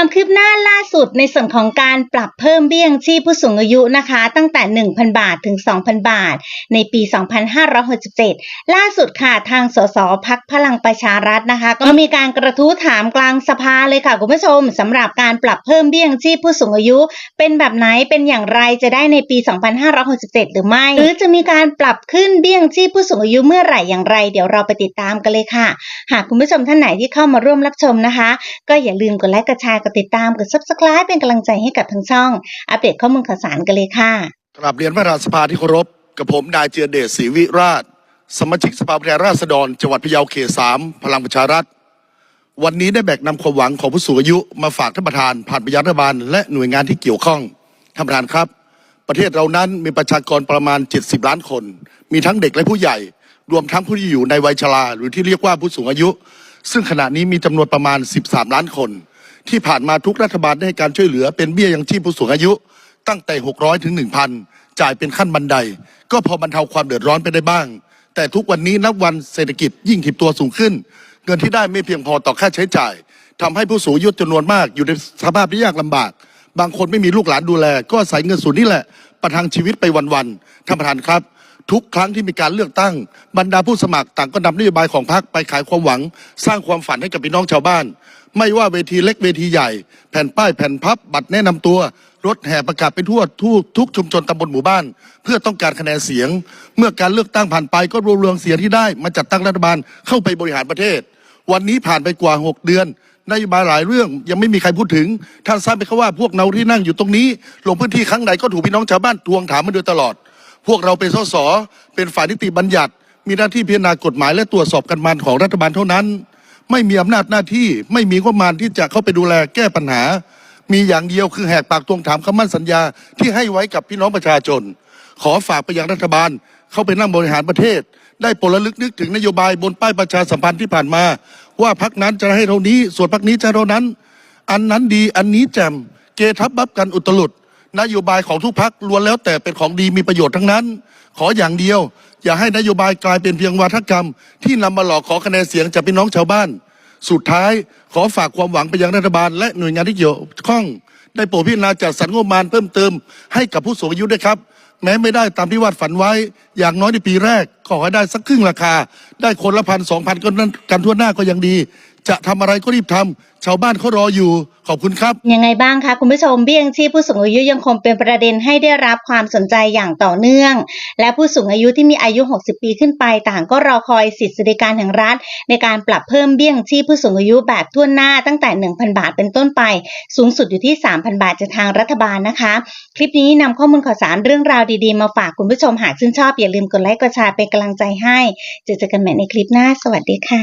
ความคืบหน้าล่าสุดในส่วนของการปรับเพิ่มเบี้ยงชีพผู้สูงอายุนะคะ ตั้งแต่ 1,000 บาทถึง 2,000 บาท ในปี 2567 ล่าสุดค่ะทางสสพักพลังประชารัฐนะคะ ก็มีการกระทู้ถามกลางสภาเลยค่ะคุณผู้ชมสำหรับการปรับเพิ่มเบี้ยงชีพผู้สูงอายุ เป็นแบบไหนเป็นอย่างไรจะได้ในปี 2567 หรือไม่ หรือจะมีการปรับขึ้นเบี้ยงชีพผู้สูงอายุเมื่อไหร่อย่างไร เดี๋ยวเราไปติดตามกันเลยค่ะ หากคุณผู้ชมท่านไหนที่เข้ามาร่วมรับชมนะคะ ก็อย่าลืมกดไลค์กดแชร์กดติดตามกด subscribe เป็นกำลังใจให้กับทั้งช่อง อัปเดตข้อมูลข่าวสารกันเลยค่ะ กราบเรียนประธานสภาที่เคารพกับผมนายเจือเดชศรีวิราช สมาชิกสภาผู้แทนราษฎรจังหวัดพะเยาเขตสามพลังประชารัฐ วันนี้ได้แบกนำความหวังของผู้สูงอายุมาฝากท่านประธาน ผ่านไปยังรัฐบาลและหน่วยงานที่เกี่ยวข้องท่านประธานครับ ประเทศเรานั้นมีประชากรประมาณ 70 ล้านคน มีทั้งเด็กและผู้ใหญ่ รวมทั้งผู้ที่อยู่ในวัยชราหรือที่เรียกว่าผู้สูงอายุ ซึ่งขณะนี้มีจำนวนประมาณ 13 ล้านคน ที่ผ่านมาทุกรัฐบาลได้ให้การช่วยเหลือเป็นเบี้ยยังชีพผู้สูงอายุ ตั้งแต่ 600 ถึง 1,000 จ่ายเป็นขั้นบันได ก็พอบรรเทาความเดือดร้อนไปได้บ้าง แต่ทุกวันนี้นับวันเศรษฐกิจยิ่งถีบตัวสูงขึ้น เงินที่ได้ไม่เพียงพอต่อค่าใช้จ่ายทำให้ผู้สูงอายุจำนวนมากอยู่ในสภาพที่ยากลำบาก บางคนไม่มีลูกหลานดูแล ก็อาศัยเงินส่วนนี้แหละ ประทังชีวิตไปวันๆท่านประธานครับทุกครั้งที่มีการเลือกตั้งบรรดาผู้สมัครต่างก็นำนโยบายของพรรคไปขายความหวัง สร้างความฝันให้กับพี่น้องชาวบ้าน ไม่ว่าเวทีเล็กเวทีใหญ่ แผ่นป้ายแผ่นพับ บัตรแนะนำตัว รถแห่ประกาศไปทั่วทุกทุกชุมชนตำบลหมู่บ้าน เพื่อต้องการคะแนนเสียง เมื่อการเลือกตั้งผ่านไปก็รวมรวมเสียงที่ได้ มาจัดตั้งรัฐบาลเข้าไปบริหารประเทศ วันนี้ผ่านไปกว่า 6 เดือนนโยบายหลายเรื่องยังไม่มีใครพูดถึง ท่านทราบไหมครับว่าพวกเราที่นั่งอยู่ตรงนี้ ลงพื้นที่ครั้งใดก็ถูกพี่น้องชาวบ้านทวงถามมาโดยตลอด พวกเราเป็นสสเป็นฝ่ายนิติบัญญัติ มีหน้าที่พิจารณากฎหมายและตรวจสอบกันมานของรัฐบาลเท่านั้น ไม่มีอำนาจหน้าที่ ไม่มีงบประมาณที่จะเข้าไปดูแลแก้ปัญหา มีอย่างเดียวคือแหกปากทวงถามคำมั่นสัญญาที่ให้ไว้กับพี่น้องประชาชน ขอฝากไปยังรัฐบาล เข้าไปนั่งบริหารประเทศ ได้ปรดระลึกนึกถึงนโยบายบนป้ายประชาสัมพันธ์ที่ผ่านมา ว่าพักนั้นจะให้เท่านี้ ส่วนพักนี้จะเท่านั้น อันนั้นดีอันนี้แจ่มเกทับบับกันอุตลุด นโยบายของทุกพักล้วนแล้วแต่เป็นของดีมีประโยชน์ทั้งนั้น ขออย่างเดียว อย่าให้นโยบายกลายเป็นเพียงวาทกรรม ที่นำมาหลอกขอคะแนนเสียงจากพี่น้องชาวบ้าน สุดท้ายขอฝากความหวังไปยังรัฐบาล และหน่วยงานที่เกี่ยวข้องได้โปรดพิจารณาจัดสรรงบประมาณเพิ่มเติมให้กับผู้สูงอายุด้วยครับ แม้ไม่ได้ตามที่วาดฝันไว้ อย่างน้อยในปีแรก ขอให้ได้สักครึ่งราคา ได้คนละพันสองพันก็นั่นกันทั่วหน้าก็ยังดี จะทำอะไรก็รีบทำชาวบ้านเขารออยู่ ขอบคุณครับ ยังไงบ้างคะคุณผู้ชมเบี้ยยังชีพผู้สูงอายุยังคงเป็นประเด็นให้ได้รับความสนใจอย่างต่อเนื่อง และผู้สูงอายุที่มีอายุ 60 ปีขึ้นไปต่างก็รอคอยสิทธิสวัสดิการแห่งรัฐ ในการปรับเพิ่มเบี้ยยังชีพผู้สูงอายุแบบทั่วหน้าตั้งแต่ 1,000 บาทเป็นต้นไป สูงสุดอยู่ที่ 3,000 บาทจากทางรัฐบาลนะคะ คลิปนี้นำข้อมูลข่าวสารเรื่องราวดีๆ มาฝากคุณผู้ชมหากชื่นชอบอย่าลืมกดไลค์กดแชร์เป็นกำลังใจให้เจอกันใหม่ในคลิปหน้า สวัสดีค่ะ